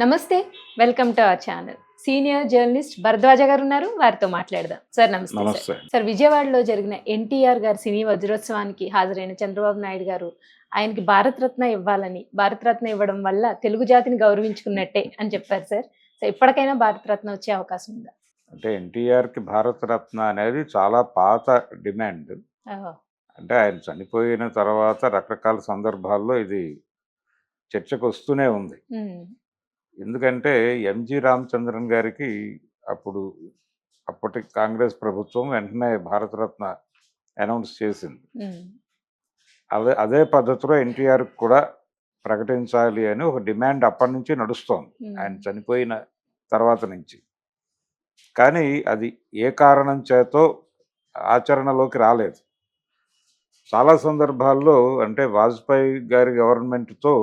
నమస్తే welcome to our channel. Senior journalist Bharadwaja గారు ఉన్నారు వారితో మాట్లాడదాం. సార్ నమస్తే సార్. విజయవాడలో జరిగిన ఎన్టీఆర్ గారి సినీ వజ్రోత్సవానికి హాజరైన చంద్రబాబు నాయుడు గారు ఆయనకి భారతరత్న ఇవ్వాలని భారతరత్న ఇవ్వడం వల్ల తెలుగు జాతిని గౌరవించుకున్నట్టే అని చెప్పారు సార్. సో ఇప్పటికైనా భారతరత్న వచ్చే అవకాశం ఉందా? అంటే ఎన్టీఆర్కి భారతరత్న అనేది చాలా పాత డిమాండ్. అంటే ఆయన చనిపోయిన తర్వాత రకరకాల సందర్భాల్లో ఇది చర్చకు వస్తూనే ఉంది. ఎందుకంటే ఎంజి రామచంద్రన్ గారికి అప్పుడు అప్పటి కాంగ్రెస్ ప్రభుత్వం వెంటనే భారతరత్న అనౌన్స్ చేసింది. అదే అదే పద్ధతిలో ఎన్టీఆర్ కూడా ప్రకటించాలి అని ఒక డిమాండ్ అప్పటి నుంచి నడుస్తోంది. ఆయన చనిపోయిన తర్వాత నుంచి కానీ అది ఏ కారణం చేతో ఆచరణలోకి రాలేదు చాలా సందర్భాల్లో అంటే వాజ్పేయి గారి గవర్నమెంట్తో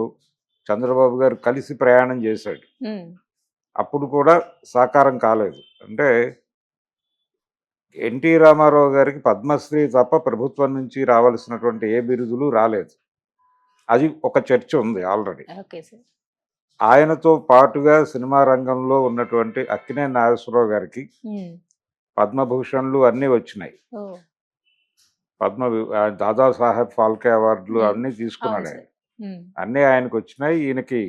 చంద్రబాబు గారు కలిసి ప్రయాణం చేశాడు. అప్పుడు కూడా సాకారం కాలేదు అంటే ఎన్టీ రామారావు గారికి పద్మశ్రీ తప్ప ప్రభుత్వం నుంచి రావాల్సినటువంటి ఏ బిరుదులు రాలేదు అది ఒక చర్చ ఉంది ఆల్రెడీ ఆయనతో పాటుగా సినిమా రంగంలో ఉన్నటువంటి అక్కినే నాగేశ్వరరావు గారికి. పద్మభూషణ్లు అన్నీ వచ్చినాయి. పద్మ ఆ దాదాసాహెబ్ ఫాల్కే అవార్డులు. అన్నీ తీసుకున్నాడు ఆయన. అన్నీ ఆయనకు వచ్చినాయి ఈయనకి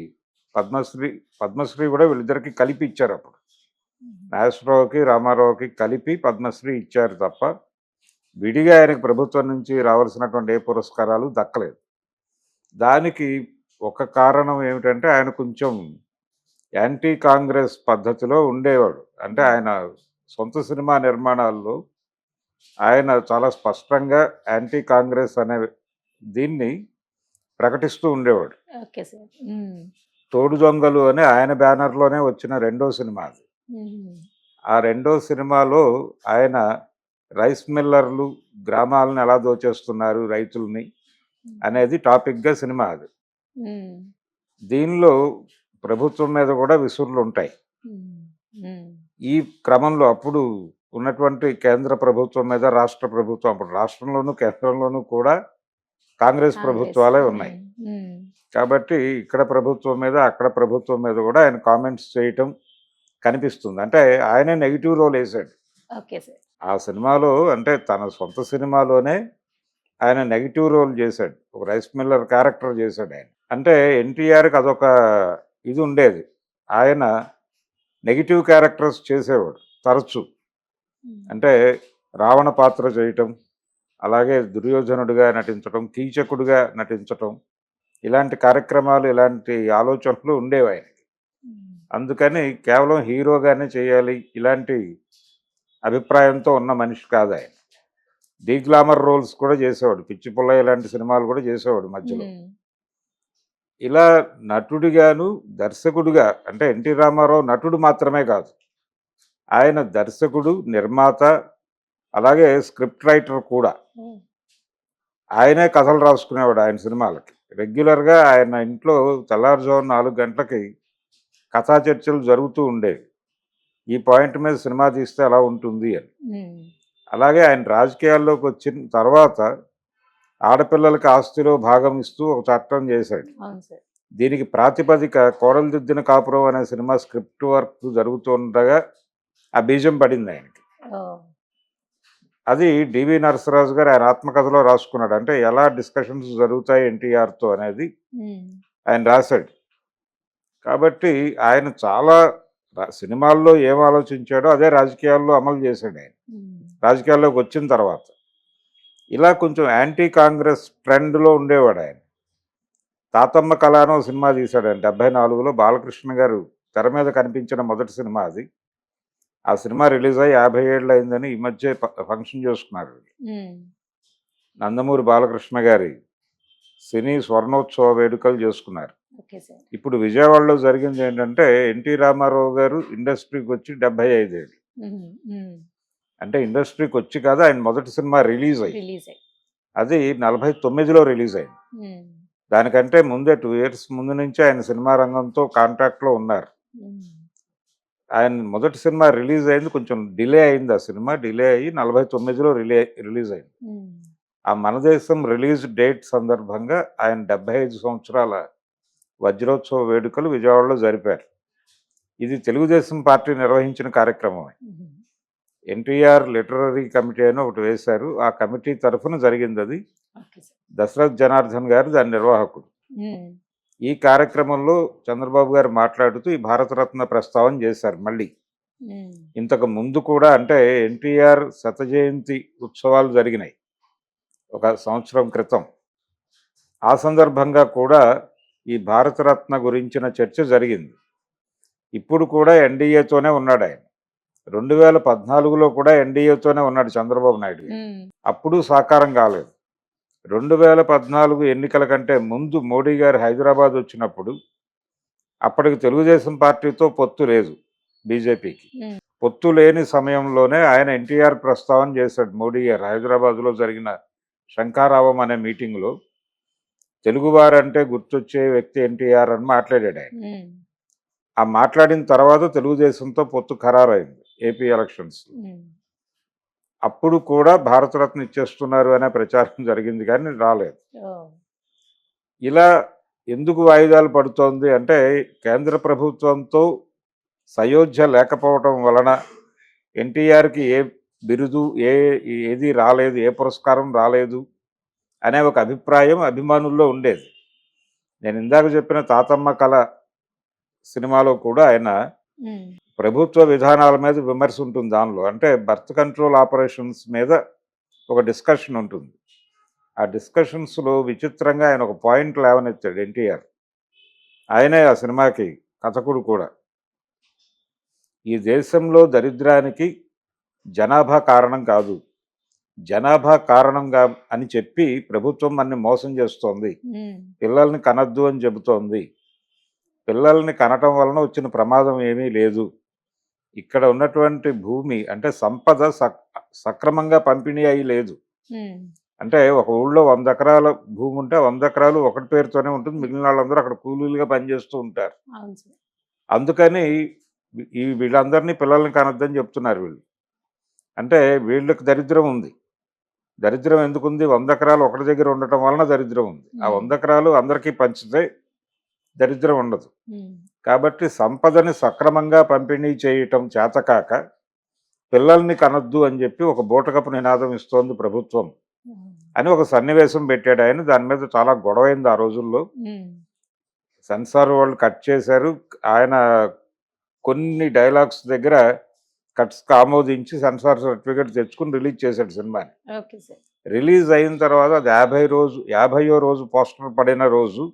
పద్మశ్రీ పద్మశ్రీ కూడా వీళ్ళిద్దరికి కలిపి ఇచ్చారు అప్పుడు. నాగేశ్వరరావుకి రామారావుకి కలిపి పద్మశ్రీ ఇచ్చారు తప్ప విడిగా ఆయనకు ప్రభుత్వం నుంచి రావాల్సినటువంటి ఏ పురస్కారాలు దక్కలేదు. దానికి ఒక కారణం ఏమిటంటే ఆయన కొంచెం యాంటీ కాంగ్రెస్ పద్ధతిలో ఉండేవాడు. అంటే ఆయన సొంత సినిమా నిర్మాణాల్లో ఆయన చాలా స్పష్టంగా యాంటీ కాంగ్రెస్ అనే దీన్ని ప్రకటిస్తూ ఉండేవాడు. తోడు దొంగలు అని ఆయన బ్యానర్లోనే వచ్చిన రెండో సినిమా అది. ఆ రెండో సినిమాలో ఆయన రైస్ మిల్లర్లు గ్రామాలను ఎలా దోచేస్తున్నారు రైతుల్ని అనేది టాపిక్గా సినిమా అది. దీనిలో ప్రభుత్వం మీద కూడా విసురులు ఉంటాయి. ఈ క్రమంలో అప్పుడు ఉన్నటువంటి కేంద్ర ప్రభుత్వం మీద రాష్ట్ర ప్రభుత్వం అప్పుడు రాష్ట్రంలోనూ కేంద్రంలోనూ కూడా కాంగ్రెస్ ప్రభుత్వాలే ఉన్నాయి. కాబట్టి ఇక్కడ ప్రభుత్వం మీద అక్కడ ప్రభుత్వం మీద కూడా ఆయన కామెంట్స్ చేయటం కనిపిస్తుంది. అంటే ఆయనే నెగిటివ్ రోల్ సార్. ఆ సినిమాలో అంటే తన సొంత సినిమాలోనే ఆయన నెగిటివ్ రోల్ చేశాడు. ఒక రైస్ మిల్లర్ క్యారెక్టర్ చేశాడు ఆయన. అంటే ఎన్టీఆర్కి అదొక ఇది ఉండేది. ఆయన నెగిటివ్ క్యారెక్టర్స్ చేసేవాడు తరచు. అంటే రావణ పాత్ర చేయటం అలాగే దుర్యోధనుడిగా నటించటం కీచకుడిగా నటించటం ఇలాంటి కార్యక్రమాలు ఇలాంటి ఆలోచనలు ఉండేవి ఆయన అందుకని కేవలం హీరోగానే చేయాలి ఇలాంటి అభిప్రాయంతో ఉన్న మనిషి కాదు ఆయన. డీ గ్లామర్ రోల్స్ కూడా చేసేవాడు పిచ్చి పుల్ల ఇలాంటి సినిమాలు కూడా చేసేవాడు మధ్యలో. ఇలా నటుడిగాను దర్శకుడిగా అంటే ఎన్టీ రామారావు నటుడు మాత్రమే కాదు ఆయన దర్శకుడు నిర్మాత అలాగే స్క్రిప్ట్ రైటర్ కూడా. ఆయనే కథలు రాసుకునేవాడు ఆయన సినిమాలకి. రెగ్యులర్గా ఆయన ఇంట్లో తెల్లారుజాము నాలుగు గంటలకి కథా చర్చలు జరుగుతూ ఉండేవి. ఈ పాయింట్ మీద సినిమా తీస్తే ఎలా ఉంటుంది అని. అలాగే ఆయన రాజకీయాల్లోకి వచ్చిన తర్వాత ఆడపిల్లలకి ఆస్తిలో భాగం ఇస్తూ ఒక చట్టం చేశాడు. దీనికి ప్రాతిపదిక కోడలు దిద్దిన కాపురం అనే సినిమా స్క్రిప్ట్ వర్క్ జరుగుతుండగా ఆ బీజం పడింది ఆయనకి. అది డివి నరసరాజు గారు ఆయన ఆత్మకథలో రాసుకున్నాడు. అంటే ఎలా డిస్కషన్స్ జరుగుతాయి ఎన్టీఆర్తో అనేది. ఆయన రాశాడు. కాబట్టి ఆయన చాలా సినిమాల్లో ఏం ఆలోచించాడో అదే రాజకీయాల్లో అమలు చేశాడు ఆయన. రాజకీయాల్లోకి వచ్చిన తర్వాత ఇలా కొంచెం యాంటీ కాంగ్రెస్ ట్రెండ్లో ఉండేవాడు ఆయన. తాతమ్మ కళానో సినిమా తీశాడు ఆయన డెబ్బై నాలుగులో బాలకృష్ణ గారు తెర మీద కనిపించిన మొదటి సినిమా అది. ఆ సినిమా రిలీజ్ అయ్యి యాభై ఏళ్ళు అయిందని ఈ మధ్య ఫంక్షన్ చేసుకున్నారు. నందమూరి బాలకృష్ణ గారి సినీ స్వర్ణోత్సవ వేడుకలు చేసుకున్నారు ఇప్పుడు విజయవాడలో జరిగింది ఏంటంటే ఎన్టీ రామారావు గారు ఇండస్ట్రీకి వచ్చి డెబ్బై ఐదేళ్ళు. అంటే ఇండస్ట్రీకి వచ్చి కాదు ఆయన మొదటి సినిమా రిలీజ్ అయ్యి అది నలభై తొమ్మిదిలో రిలీజ్ అయింది. దానికంటే ముందే టూ ఇయర్స్ ముందు నుంచి ఆయన సినిమా రంగంతో కాంటాక్ట్లో ఉన్నారు. ఆయన మొదటి సినిమా రిలీజ్ అయింది కొంచెం డిలే అయింది ఆ సినిమా. డిలే అయ్యి నలభై తొమ్మిదిలో రిలే రిలీజ్ అయింది. ఆ మన దేశం రిలీజ్ డేట్ సందర్భంగా ఆయన డెబ్బై ఐదు సంవత్సరాల వజ్రోత్సవ వేడుకలు విజయవాడలో జరిపారు. ఇది తెలుగుదేశం పార్టీ నిర్వహించిన కార్యక్రమమే. ఎన్టీఆర్ లిటరరీ కమిటీ అని ఒకటి వేశారు. ఆ కమిటీ తరఫున జరిగింది అది. దశరథ్ జనార్దన్ గారు దాని నిర్వాహకుడు. ఈ కార్యక్రమంలో చంద్రబాబు గారు మాట్లాడుతూ ఈ భారతరత్న ప్రస్తావన చేశారు మళ్ళీ. ఇంతకు ముందు కూడా అంటే ఎన్టీఆర్ శత జయంతి ఉత్సవాలు జరిగినాయి ఒక సంవత్సరం క్రితం. ఆ సందర్భంగా కూడా ఈ భారతరత్న గురించిన చర్చ జరిగింది. ఇప్పుడు కూడా ఎన్డీఏతోనే ఉన్నాడు ఆయన. రెండు వేల పద్నాలుగులో కూడా ఎన్డీఏతోనే ఉన్నాడు చంద్రబాబు నాయుడు అప్పుడు సాకారం కాలేదు. రెండు వేల పద్నాలుగు ఎన్నికల కంటే ముందు మోడీ గారు హైదరాబాద్ వచ్చినప్పుడు అప్పటికి తెలుగుదేశం పార్టీతో పొత్తు లేదు బీజేపీకి. పొత్తు లేని సమయంలోనే ఆయన ఎన్టీఆర్ ప్రస్తావన చేశాడు మోడీ గారు హైదరాబాద్లో జరిగిన శంకారావం అనే మీటింగ్లో. తెలుగువారంటే గుర్తొచ్చే వ్యక్తి ఎన్టీఆర్ అని మాట్లాడాడు ఆయన. ఆ మాట్లాడిన తర్వాత తెలుగుదేశంతో పొత్తు ఖరారైంది ఏపీ ఎలక్షన్స్ అప్పుడు కూడా భారతరత్న ఇచ్చేస్తున్నారు అనే ప్రచారం జరిగింది కానీ రాలేదు. ఇలా ఎందుకు వాయిదాలు పడుతోంది అంటే కేంద్ర ప్రభుత్వంతో సయోధ్య లేకపోవటం వలన ఎన్టీఆర్కి ఏ బిరుదు ఏ ఏది రాలేదు ఏ పురస్కారం రాలేదు అనే ఒక అభిప్రాయం అభిమానుల్లో ఉండేది. నేను ఇందాక చెప్పిన తాతమ్మ కళ సినిమాలో కూడా ఆయన ప్రభుత్వ విధానాల మీద విమర్శ ఉంటుంది దానిలో. అంటే బర్త్ కంట్రోల్ ఆపరేషన్స్ మీద ఒక డిస్కషన్ ఉంటుంది. ఆ డిస్కషన్స్లో విచిత్రంగా ఆయన ఒక పాయింట్ లేవనెత్తాడు ఎన్టీఆర్. ఆయనే ఆ సినిమాకి కథకుడు కూడా. ఈ దేశంలో దరిద్రానికి జనాభా కారణం కాదు. జనాభా కారణంగా అని చెప్పి ప్రభుత్వం అన్ని మోసం చేస్తోంది. పిల్లల్ని కనద్దు అని చెబుతోంది. పిల్లల్ని కనటం వలన వచ్చిన ప్రమాదం ఏమీ లేదు. ఇక్కడ ఉన్నటువంటి భూమి అంటే సంపద సక్ సక్రమంగా పంపిణీ అయి లేదు. అంటే ఒక ఊళ్ళో వంద ఎకరాల భూమి ఉంటే వంద ఎకరాలు ఒకటి పేరుతోనే ఉంటుంది. మిగిలిన వాళ్ళందరూ అక్కడ కూలీలుగా పనిచేస్తూ ఉంటారు. అందుకని ఈ వీళ్ళందరినీ పిల్లల్ని కనొద్దని చెప్తున్నారు వీళ్ళు. అంటే వీళ్ళకి దరిద్రం ఉంది. దరిద్రం ఎందుకుంది? వంద ఎకరాలు ఒకటి దగ్గర ఉండటం వలన దరిద్రం ఉంది. ఆ వంద ఎకరాలు అందరికీ పంచితే దరిద్రం ఉండదు. కాబట్టి సంపదని సక్రమంగా పంపిణీ చేయటం చేతకాక పిల్లల్ని కనొద్దు అని చెప్పి ఒక బూటకపు నినాదం ఇస్తోంది ప్రభుత్వం. అని ఒక సన్నివేశం పెట్టాడు ఆయన. దాని మీద చాలా గొడవైంది ఆ రోజుల్లో. సెన్సార్ వాళ్ళు కట్ చేశారు. ఆయన కొన్ని డైలాగ్స్ దగ్గర కట్స్ ఆమోదించి సెన్సార్ సర్టిఫికేట్ తెచ్చుకుని రిలీజ్ చేశాడు సినిమాని. రిలీజ్ అయిన తర్వాత అది యాభై రోజు యాభైయో రోజు పోస్టర్ పడిన రోజు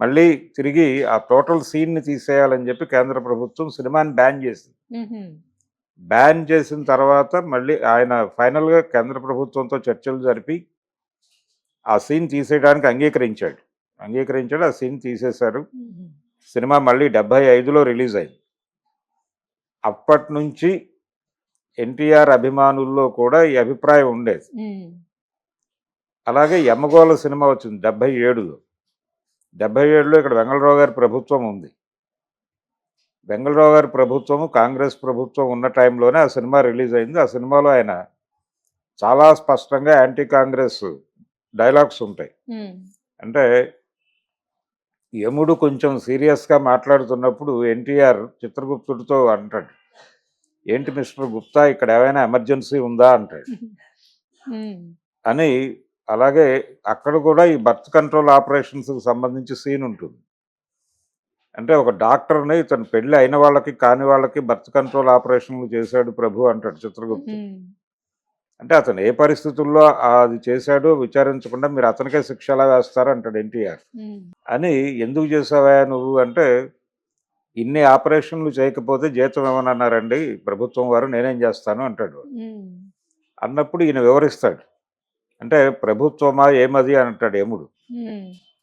మళ్ళీ తిరిగి ఆ టోటల్ సీన్ని తీసేయాలని చెప్పి కేంద్ర ప్రభుత్వం సినిమాని బ్యాన్ చేసింది. బ్యాన్ చేసిన తర్వాత మళ్ళీ ఆయన ఫైనల్గా కేంద్ర ప్రభుత్వంతో చర్చలు జరిపి ఆ సీన్ తీసేయడానికి అంగీకరించాడు. అంగీకరించాడు ఆ సీన్ తీసేశారు. సినిమా మళ్ళీ డెబ్బై ఐదులో రిలీజ్ అయింది. అప్పటి నుంచి ఎన్టీఆర్ అభిమానుల్లో కూడా ఈ అభిప్రాయం ఉండేది. అలాగే యమగోళ సినిమా వచ్చింది డెబ్బై ఏడులో. డెబ్బై ఏడులో ఇక్కడ వెంగళరావు గారి ప్రభుత్వం ఉంది. వెంగళరావు గారి ప్రభుత్వము కాంగ్రెస్ ప్రభుత్వం ఉన్న టైంలోనే ఆ సినిమా రిలీజ్ అయింది. ఆ సినిమాలో ఆయన చాలా స్పష్టంగా యాంటీ కాంగ్రెస్ డైలాగ్స్ ఉంటాయి. అంటే యముడు కొంచెం సీరియస్గా మాట్లాడుతున్నప్పుడు ఎన్టీఆర్ చిత్రగుప్తుడితో అంటాడు. ఏంటి మిస్టర్ గుప్తా ఇక్కడ ఏమైనా ఎమర్జెన్సీ ఉందా? అంటాడు. అని అలాగే అక్కడ కూడా ఈ బర్త్ కంట్రోల్ ఆపరేషన్స్కి సంబంధించి సీన్ ఉంటుంది. అంటే ఒక డాక్టర్ని ఇతను పెళ్ళి అయిన వాళ్ళకి కాని వాళ్ళకి బర్త్ కంట్రోల్ ఆపరేషన్లు చేశాడు ప్రభు అంటాడు చిత్రగుప్తుడు. ఉమ్, అంటే అతను ఏ పరిస్థితుల్లో అది చేశాడో విచారించకుండా మీరు అతనికే శిక్ష ఎలా వేస్తారు అంటాడు ఎన్టీఆర్. అని ఎందుకు చేసావా నువ్వు అంటే ఇన్ని ఆపరేషన్లు చేయకపోతే జీతం ఏమన్నారండి ప్రభుత్వం వారు నేనేం చేస్తాను అంటాడు అన్నప్పుడు ఈయన వివరిస్తాడు. అంటే ప్రభుత్వమా ఏమది అని అంటాడు యముడు.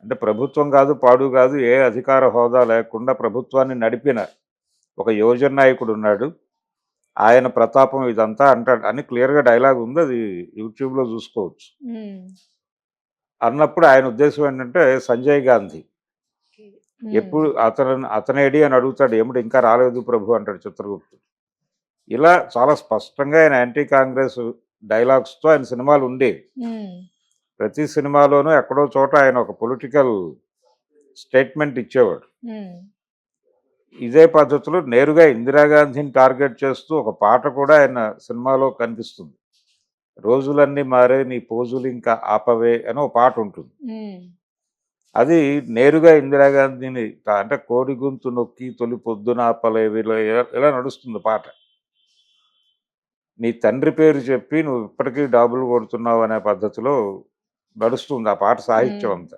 అంటే ప్రభుత్వం కాదు పాడు కాదు ఏ అధికార హోదా లేకుండా ప్రభుత్వాన్ని నడిపిన ఒక యువజన నాయకుడు ఉన్నాడు. ఆయన ప్రతాపం ఇదంతా అంటాడు. అని క్లియర్గా డైలాగ్ ఉంది అది యూట్యూబ్లో చూసుకోవచ్చు. అన్నప్పుడు ఆయన ఉద్దేశం ఏంటంటే సంజయ్ గాంధీ. ఎప్పుడు అతను అతనేడి అని అడుగుతాడు ఏమిటి ఇంకా రాలేదు ప్రభు అంటాడు చిత్రగుప్తుడు. ఇలా చాలా స్పష్టంగా ఆయన యాంటీ కాంగ్రెస్ డైలాగ్స్తో ఆయన సినిమాలు ఉండేవి. ప్రతి సినిమాలోనూ ఎక్కడో చోట ఆయన ఒక పొలిటికల్ స్టేట్మెంట్ ఇచ్చేవాడు. ఇదే పద్ధతిలో నేరుగా ఇందిరాగాంధీని టార్గెట్ చేస్తూ ఒక పాట కూడా ఆయన సినిమాలో కనిపిస్తుంది. రోజులన్నీ మారే నీ పోజులు ఇంకా ఆపవే అని ఒక పాట ఉంటుంది. అది నేరుగా ఇందిరాగాంధీని అంటే కోడి గొంతు నొక్కి తొలి పొద్దున ఆపలేవి ఇలా నడుస్తుంది పాట. నీ తండ్రి పేరు చెప్పి నువ్వు ఇప్పటికీ డాబులు కొడుతున్నావు అనే పద్ధతిలో నడుస్తుంది ఆ పాట సాహిత్యం అంతా.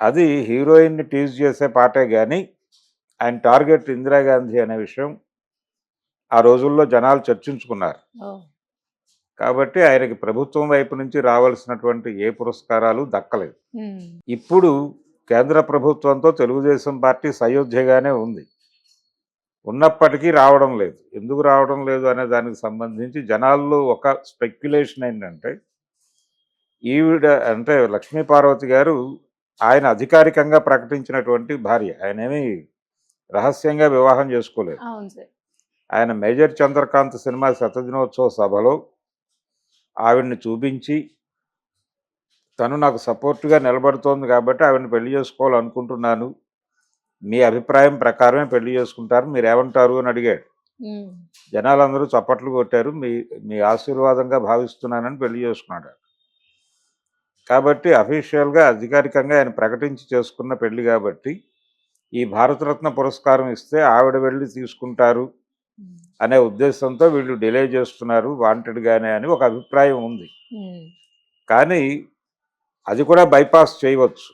అది హీరోయిన్ని టీజ్ చేసే పాటే కానీ ఆయన టార్గెట్ ఇందిరాగాంధీ అనే విషయం ఆ రోజుల్లో జనాలు చర్చించుకున్నారు. కాబట్టి ఆయనకి ప్రభుత్వం వైపు నుంచి రావాల్సినటువంటి ఏ పురస్కారాలు దక్కలేదు. ఇప్పుడు కేంద్ర ప్రభుత్వంతో తెలుగుదేశం పార్టీ సయోధ్యగానే ఉంది. ఉన్నప్పటికీ రావడం లేదు. ఎందుకు రావడం లేదు అనే దానికి సంబంధించి జనాల్లో ఒక స్పెక్యులేషన్ ఏంటంటే ఈవిడ అంటే లక్ష్మీ పార్వతి గారు ఆయన అధికారికంగా ప్రకటించినటువంటి భార్య. ఆయన ఏమీ రహస్యంగా వివాహం చేసుకోలేదు. ఆయన మేజర్ చంద్రకాంత్ సినిమా శతదినోత్సవ సభలో ఆవిడ్ని చూపించి తను నాకు సపోర్ట్గా నిలబడుతోంది కాబట్టి ఆవిడని పెళ్ళి చేసుకోవాలనుకుంటున్నాను. మీ అభిప్రాయం ప్రకారమే పెళ్ళి చేసుకుంటారు. మీరు ఏమంటారు అని అడిగాడు. జనాలందరూ చప్పట్లు కొట్టారు. మీ మీ ఆశీర్వాదంగా భావిస్తున్నానని పెళ్ళి చేసుకున్నాడు. కాబట్టి అఫీషియల్గా అధికారికంగా ఆయన ప్రకటించి చేసుకున్న పెళ్ళి కాబట్టి ఈ భారతరత్న పురస్కారం ఇస్తే ఆవిడ వెళ్ళి తీసుకుంటారు అనే ఉద్దేశంతో వీళ్ళు డిలే చేస్తున్నారు వాంటెడ్గానే అని ఒక అభిప్రాయం ఉంది. కానీ అది కూడా బైపాస్ చేయవచ్చు.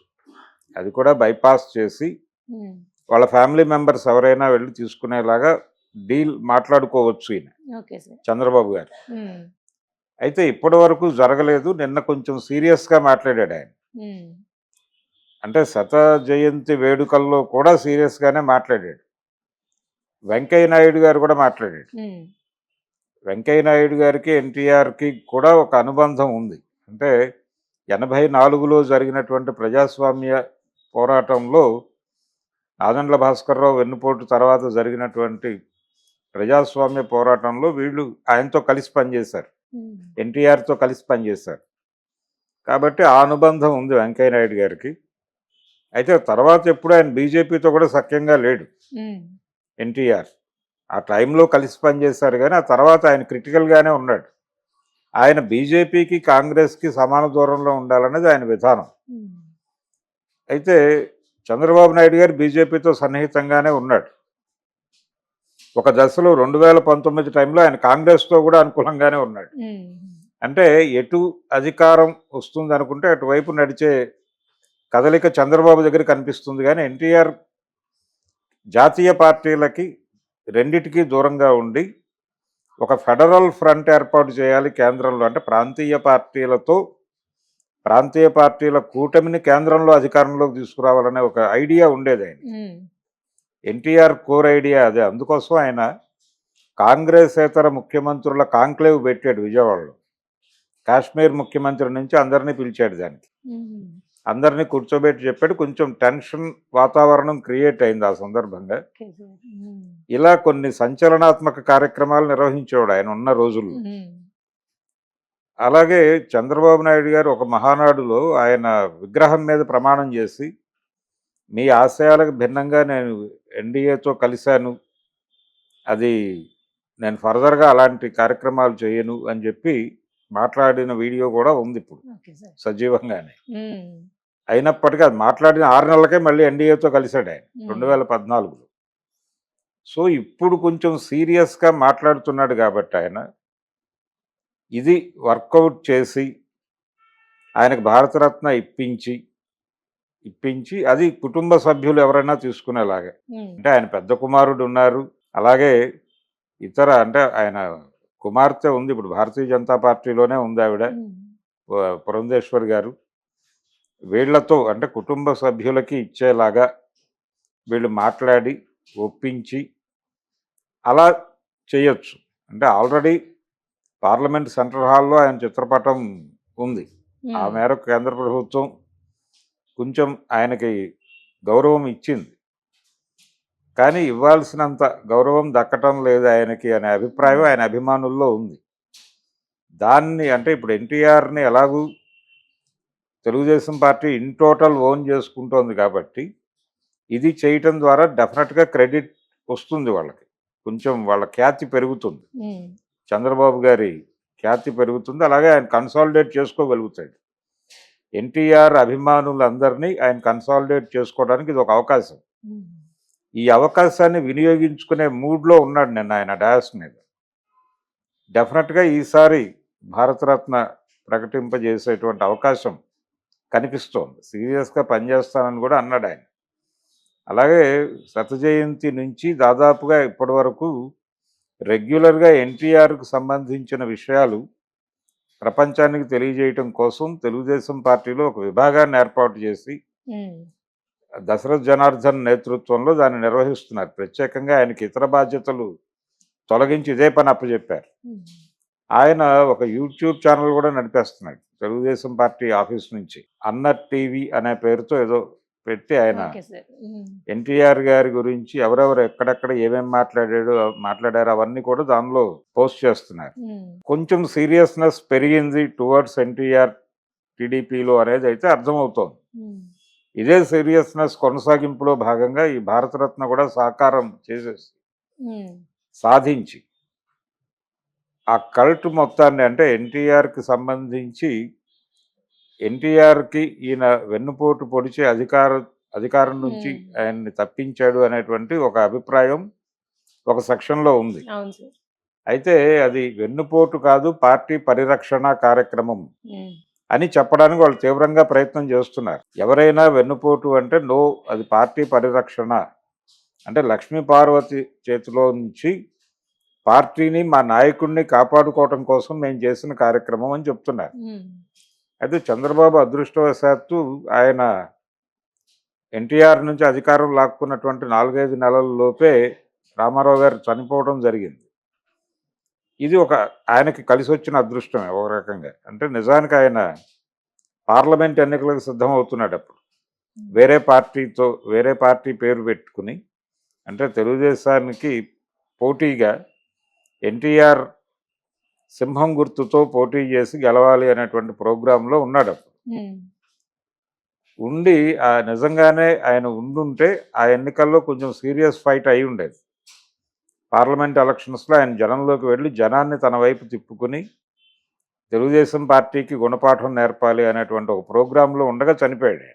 అది కూడా బైపాస్ చేసి వాళ్ళ ఫ్యామిలీ మెంబర్స్ ఎవరైనా వెళ్ళి తీసుకునేలాగా డీల్ మాట్లాడుకోవచ్చు ఈయన. చంద్రబాబు గారు. అయితే ఇప్పటి వరకు జరగలేదు. నిన్న కొంచెం సీరియస్గా మాట్లాడాడు ఆయన. అంటే శత జయంతి వేడుకల్లో కూడా సీరియస్గానే మాట్లాడాడు. వెంకయ్య నాయుడు గారు కూడా మాట్లాడాడు. వెంకయ్య నాయుడు గారికి ఎన్టీఆర్కి కూడా ఒక అనుబంధం ఉంది. అంటే ఎనభై నాలుగులో జరిగినటువంటి ప్రజాస్వామ్య పోరాటంలో ఆదండ్ల భాస్కర్రావు వెన్నుపోటు తర్వాత జరిగినటువంటి ప్రజాస్వామ్య పోరాటంలో వీళ్ళు ఆయనతో కలిసి పనిచేశారు. ఎన్టీఆర్తో కలిసి పనిచేశారు. కాబట్టి ఆ అనుబంధం ఉంది వెంకయ్య నాయుడు గారికి. అయితే తర్వాత ఎప్పుడు ఆయన బీజేపీతో కూడా సఖ్యంగా లేడు. ఎన్టీఆర్. ఆ టైంలో కలిసి పనిచేశారు కానీ ఆ తర్వాత ఆయన క్రిటికల్గానే ఉన్నాడు. ఆయన బీజేపీకి కాంగ్రెస్కి సమాన దూరంలో ఉండాలనేది ఆయన విధానం. అయితే చంద్రబాబు నాయుడు గారు బీజేపీతో సన్నిహితంగానే ఉన్నాడు. ఒక దశలో రెండు వేల పంతొమ్మిది టైంలో ఆయన కాంగ్రెస్తో కూడా అనుకూలంగానే ఉన్నాడు. అంటే ఎటు అధికారం వస్తుంది అనుకుంటే అటువైపు నడిచే కదలిక చంద్రబాబు దగ్గర కనిపిస్తుంది కానీ ఎన్టీఆర్ జాతీయ పార్టీలకి రెండిటికి దూరంగా ఉండి ఒక ఫెడరల్ ఫ్రంట్ ఏర్పాటు చేయాలి కేంద్రంలో అంటే ప్రాంతీయ పార్టీలతో ప్రాంతీయ పార్టీల కూటమిని కేంద్రంలో అధికారంలోకి తీసుకురావాలనే ఒక ఐడియా ఉండేది ఆయన ఎన్టీఆర్ కోర్ ఐడియా అదే. అందుకోసం ఆయన కాంగ్రెసేతర ముఖ్యమంత్రుల కాంక్లేవ్ పెట్టాడు విజయవాడలో. కాశ్మీర్ ముఖ్యమంత్రి నుంచి అందరినీ పిలిచాడు దానికి. అందరినీ కూర్చోబెట్టి చెప్పాడు. కొంచెం టెన్షన్ వాతావరణం క్రియేట్ అయింది ఆ సందర్భంగా. ఇలా కొన్ని సంచలనాత్మక కార్యక్రమాలు నిర్వహించేవాడు ఆయన ఉన్న రోజుల్లో. అలాగే చంద్రబాబు నాయుడు గారు ఒక మహానాడులో ఆయన విగ్రహం మీద ప్రమాణం చేసి మీ ఆశయాలకు భిన్నంగా నేను ఎన్డీఏతో కలిశాను. అది నేను ఫర్దర్గా అలాంటి కార్యక్రమాలు చేయను అని చెప్పి మాట్లాడిన వీడియో కూడా ఉంది ఇప్పుడు సజీవంగానే. అయినప్పటికీ అది మాట్లాడిన ఆరు నెలలకే మళ్ళీ ఎన్డీఏతో కలిశాడు ఆయన రెండు వేల పద్నాలుగులో. సో ఇప్పుడు కొంచెం సీరియస్గా మాట్లాడుతున్నాడు కాబట్టి ఆయన ఇది వర్కౌట్ చేసి ఆయనకు భారతరత్న ఇప్పించి ఇప్పించి అది కుటుంబ సభ్యులు ఎవరైనా తీసుకునేలాగా. అంటే ఆయన పెద్ద కుమారుడు ఉన్నారు. అలాగే ఇతర అంటే ఆయన కుమార్తె ఉంది. ఇప్పుడు భారతీయ జనతా పార్టీలోనే ఉంది ఆవిడ. పురంధేశ్వర్ గారు. వీళ్ళతో అంటే కుటుంబ సభ్యులకి ఇచ్చేలాగా వీళ్ళు మాట్లాడి ఒప్పించి అలా చేయొచ్చు. అంటే ఆల్రెడీ పార్లమెంట్ సెంట్రల్ హాల్లో ఆయన చిత్రపటం ఉంది. ఆ మేరకు కేంద్ర ప్రభుత్వం కొంచెం ఆయనకి గౌరవం ఇచ్చింది. కానీ ఇవ్వాల్సినంత గౌరవం దక్కటం లేదు ఆయనకి అనే అభిప్రాయం ఆయన అభిమానుల్లో ఉంది. దాన్ని అంటే ఇప్పుడు ఎన్టీఆర్ని ఎలాగూ Telugu Desam party in total own చేసుకుంటోంది కాబట్టి ఇది చేయటం ద్వారా డెఫినెట్గా క్రెడిట్ వస్తుంది వాళ్ళకి. కొంచెం వాళ్ళ ఖ్యాతి పెరుగుతుంది. చంద్రబాబు గారి ఖ్యాతి పెరుగుతుంది. అలాగే ఆయన కన్సాలిడేట్ చేసుకోగలుగుతాడు. ఎన్టీఆర్ అభిమానులందరినీ ఆయన కన్సాలిడేట్ చేసుకోవడానికి ఇది ఒక అవకాశం. ఈ అవకాశాన్ని వినియోగించుకునే మూడ్లో ఉన్నాడు నిన్న ఆయన డాస్ మీద. డెఫినెట్గా ఈసారి భారతరత్న ప్రకటింపజేసేటువంటి అవకాశం కనిపిస్తోంది. సీరియస్గా పనిచేస్తానని కూడా అన్నాడు ఆయన. అలాగే శత నుంచి దాదాపుగా ఇప్పటి వరకు రెగ్యులర్గా ఎన్టీఆర్కు సంబంధించిన విషయాలు ప్రపంచానికి తెలియజేయటం కోసం తెలుగుదేశం పార్టీలో ఒక విభాగాన్ని ఏర్పాటు చేసి దశరథ్ జనార్దన్ నేతృత్వంలో దాన్ని నిర్వహిస్తున్నారు. ప్రత్యేకంగా ఆయనకి ఇతర బాధ్యతలు తొలగించి ఇదే పని అప్పచెప్పారు. ఆయన ఒక యూట్యూబ్ ఛానల్ కూడా నడిపేస్తున్నాడు తెలుగుదేశం పార్టీ ఆఫీస్ నుంచి. అన్న టీవీ అనే పేరుతో ఏదో పెట్టి ఆయన ఎన్టీఆర్ గారి గురించి ఎవరెవరు ఎక్కడెక్కడ ఏమేమి మాట్లాడాడు మాట్లాడారు అవన్నీ కూడా దానిలో పోస్ట్ చేస్తున్నారు. కొంచెం సీరియస్నెస్ పెరిగింది టువర్డ్స్ ఎన్టీఆర్ టీడీపీలో అనేది అయితే అర్థమవుతోంది. ఇదే సీరియస్నెస్ కొనసాగింపులో భాగంగా ఈ భారతరత్న కూడా సాకారం చేసేసి సాధించి ఆ కల్ట్ మొత్తాన్ని అంటే ఎన్టీఆర్కి సంబంధించి ఎన్టీఆర్కి ఈయన వెన్నుపోటు పొడిచి అధికార అధికారం నుంచి. ఆయన్ని తప్పించాడు అనేటువంటి ఒక అభిప్రాయం ఒక సెక్షన్లో ఉంది. అయితే అది వెన్నుపోటు కాదు పార్టీ పరిరక్షణ కార్యక్రమం అని చెప్పడానికి వాళ్ళు తీవ్రంగా ప్రయత్నం చేస్తున్నారు. ఎవరైనా వెన్నుపోటు అంటే నో అది పార్టీ పరిరక్షణ. అంటే లక్ష్మీ పార్వతి చేతిలో నుంచి పార్టీని మా నాయకుడిని కాపాడుకోవటం కోసం మేము చేసిన కార్యక్రమం అని చెప్తున్నారు. అయితే చంద్రబాబు అదృష్టవశాత్తు ఆయన ఎన్టీఆర్ నుంచి అధికారం లాక్కున్నటువంటి నాలుగైదు నెలల లోపే రామారావు గారు చనిపోవడం జరిగింది. ఇది ఒక ఆయనకి కలిసి వచ్చిన అదృష్టమే ఒక రకంగా. అంటే నిజానికి ఆయన పార్లమెంట్ ఎన్నికలకు సిద్ధం అవుతున్నాడు అప్పుడు. వేరే పార్టీతో వేరే పార్టీ పేరు పెట్టుకుని అంటే తెలుగుదేశానికి పోటీగా ఎన్టీఆర్ సింహం గుర్తుతో పోటీ చేసి గెలవాలి అనేటువంటి ప్రోగ్రాంలో ఉన్నాడు ఉండి ఆ నిజంగానే ఆయన ఉండుంటే ఆ ఎన్నికల్లో కొంచెం సీరియస్ ఫైట్ అయి ఉండేది. పార్లమెంట్ ఎలక్షన్స్లో ఆయన జనంలోకి వెళ్ళి జనాన్ని తన వైపు తిప్పుకుని తెలుగుదేశం పార్టీకి గుణపాఠం నేర్పాలి అనేటువంటి ఒక ప్రోగ్రాంలో ఉండగా చనిపోయాడు.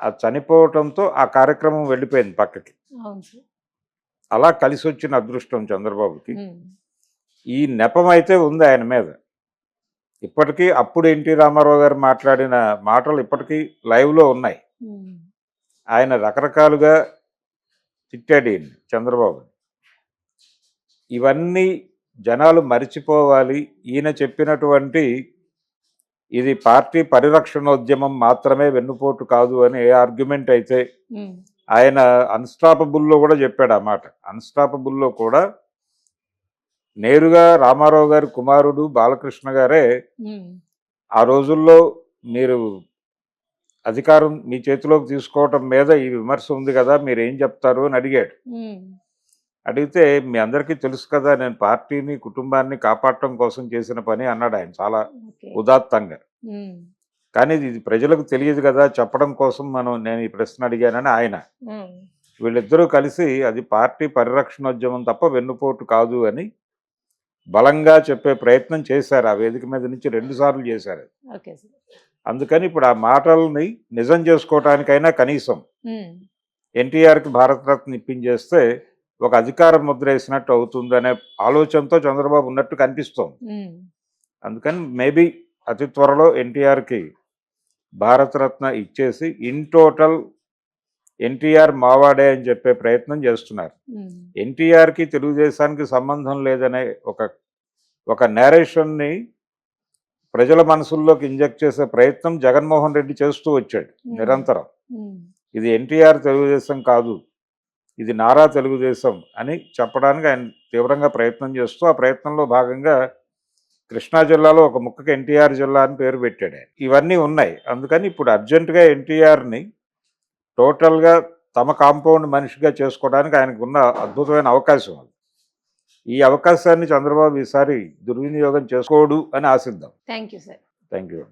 ఆ చనిపోవటంతో ఆ కార్యక్రమం వెళ్ళిపోయింది పక్కకి. అలా కలిసి వచ్చిన అదృష్టం చంద్రబాబుకి. ఈ నెపం అయితే ఉంది ఆయన మీద. ఇప్పటికీ అప్పుడు ఎన్టీ రామారావు గారు మాట్లాడిన మాటలు ఇప్పటికీ లైవ్లో ఉన్నాయి. ఆయన రకరకాలుగా తిట్టాడు ఈయన్ని, చంద్రబాబుని ఇవన్నీ జనాలు మరిచిపోవాలి. ఈయన చెప్పినటువంటి ఇది పార్టీ పరిరక్షణోద్యమం మాత్రమే వెన్నుపోటు కాదు అని ఏ ఆర్గ్యుమెంట్ అయితే ఆయన అన్స్టాపబుల్లో కూడా చెప్పాడు ఆ మాట. అన్స్టాపబుల్లో కూడా నేరుగా రామారావు గారి కుమారుడు బాలకృష్ణ గారే ఆ రోజుల్లో మీరు అధికారం మీ చేతిలోకి తీసుకోవటం మీద ఈ విమర్శ ఉంది కదా మీరు ఏం చెప్తారు అని అడిగాడు. అడిగితే మీ అందరికీ తెలుసు కదా నేను పార్టీని కుటుంబాన్ని కాపాడటం కోసం చేసిన పని అన్నాడు ఆయన చాలా ఉదాత్తంగా. కానీ ఇది ప్రజలకు తెలియదు కదా చెప్పడం కోసం మనం నేను ఈ ప్రశ్న అడిగానని ఆయన. వీళ్ళిద్దరూ కలిసి అది పార్టీ పరిరక్షణోద్యమం తప్ప వెన్నుపోటు కాదు అని బలంగా చెప్పే ప్రయత్నం చేశారు. ఆ వేదిక మీద నుంచి రెండు సార్లు చేశారు. అందుకని ఇప్పుడు ఆ మాటల్ని నిజం చేసుకోవటానికైనా కనీసం ఎన్టీఆర్కి భారతరత్న ఇప్పించేస్తే ఒక అధికార ముద్ర వేసినట్టు అవుతుంది అనే ఆలోచనతో చంద్రబాబు ఉన్నట్టు కనిపిస్తోంది. అందుకని మేబీ అతి త్వరలో ఎన్టీఆర్కి భారతరత్న ఇచ్చేసి ఇన్ టోటల్ ఎన్టీఆర్ మావాడే అని చెప్పే ప్రయత్నం చేస్తున్నారు. ఎన్టీఆర్కి తెలుగుదేశానికి సంబంధం లేదనే ఒక ఒక నేరేషన్ని ప్రజల మనసుల్లోకి ఇంజెక్ట్ చేసే ప్రయత్నం జగన్మోహన్ రెడ్డి చేస్తూ వచ్చాడు నిరంతరం. ఇది ఎన్టీఆర్ తెలుగుదేశం కాదు ఇది నారా తెలుగుదేశం అని చెప్పడానికి ఆయన తీవ్రంగా ప్రయత్నం చేస్తూ ఆ ప్రయత్నంలో భాగంగా కృష్ణా జిల్లాలో ఒక ముక్కకి ఎన్టీఆర్ జిల్లా అని పేరు పెట్టాడు ఇవన్నీ ఉన్నాయి. అందుకని ఇప్పుడు అర్జెంటుగా ఎన్టీఆర్ని టోటల్గా తమ కాంపౌండ్ మనిషిగా చేసుకోవడానికి ఆయనకు ఉన్న అద్భుతమైన అవకాశం అది. ఈ అవకాశాన్ని చంద్రబాబు ఈసారి దుర్వినియోగం చేసుకోడు అని ఆశిద్దాం. Thank you sir thank you